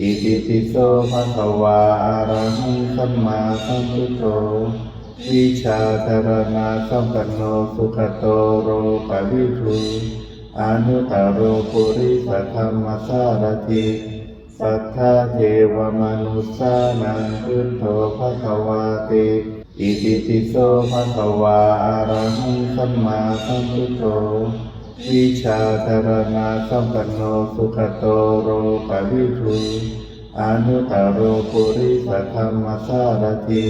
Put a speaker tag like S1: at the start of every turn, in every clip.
S1: อิติปิโสภะคะวาอะระหังสัมมาสัมพุทโธวิชาจารณะสัมปันโนสุขโตโรปวิทูอนุตตรโรปุริสธรรมสารติสัทธาเทวมนุสสานังพุทโธภะคะวาติอิติปิโสภะคะวาอะระหังสัมมาสัมพุทโธ วิชาจารณะสัมปันโนสุขโตโรปวิทูอนุตตรโรปุริสธรรมสารติ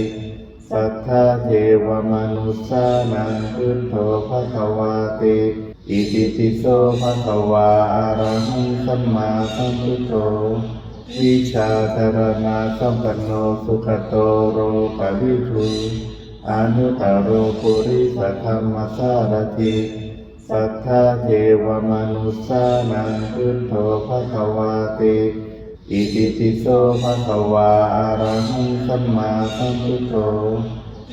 S1: สัทธาเทวมนุสสานังพุทโธภะคะวาติอิติปิโสภะคะวาอะระหังสัมมาสัมพุทโธวิชาจารณะสัมปันโนสุขโตโรปวิทูอนุตตรโรปุริสธรรมสารติ สัทธาเทวมนุสสานังพุทโธภะคะวาติอิติปิโสภะคะวาอะระหังสัมมาสัมพุทโธ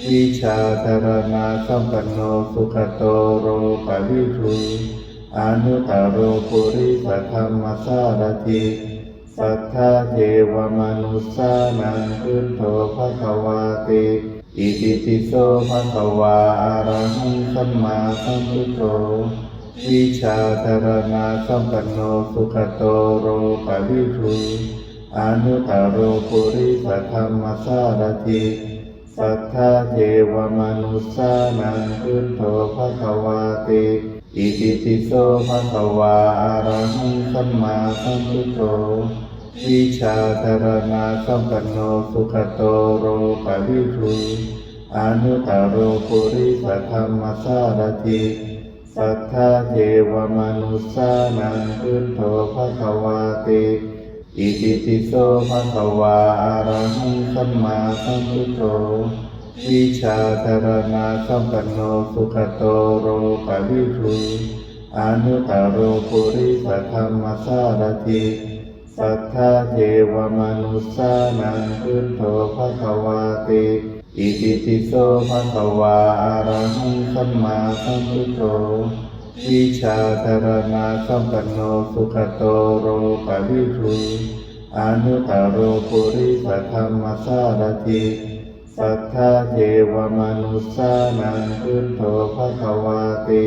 S1: วิชาตรณาสัมปันโนสุขโตโรปวิทูอนุตตรโรปุริสธรรมสารติ สัทธาเทวมนุสสานังพุทโธภะคะวาติอิติปิโสภะคะวาอะระหังสัมมาสัมพุทโธวิชาจารณะสัมปันโนสุขโตโรปวิทูอนุตตรโรปุริสธรรมสารติสัทธาเทวมนุสสานังพุทโธภะคะวาติอิติปิโสภะคะวาอะระหังสัมมาสัมพุทโธ วิชาจารณะสัมปันโนสุขโตโรปะวิทูอนุตตรโรปุริสธรรมสารติสัทธาเทวมนุสสานังพุทโธภะคะวาติอิติปิโสภะคะวาอะระหังสัมมาสัมพุทโธวิชาจารณะสัมปันโนสุขโตโรปะวิทูอนุตตรโรปุริสธรรมสารติ สัทธาเทวมนุสสานังพุทโธภะคะวาติอิติปิโสภะคะวาอะระหังสัมมาสัมพุทโธวิชาจารณะสัมปันโนสุขโตโรปวิทูอนุตตรโรปุริสธรรมสารติสัทธาเทวมนุสสานังพุทโธภะคะวาติ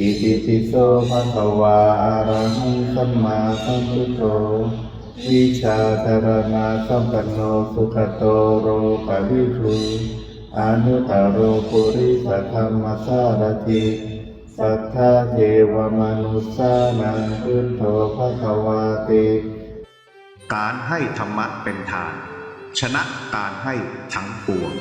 S1: อิติปิโสภะคะวาอะระหังสัมมาสัมพุทโธวิชาจารณะสัมปันโนสุขโตโรปะวิทูอนุตตรโรปุริสธรรมสารติสัทธาเทวมนุสสานังพุทโธภะคะวาติ
S2: การให้ธรรมะเป็นทาน ชนะการให้ทั้งปวง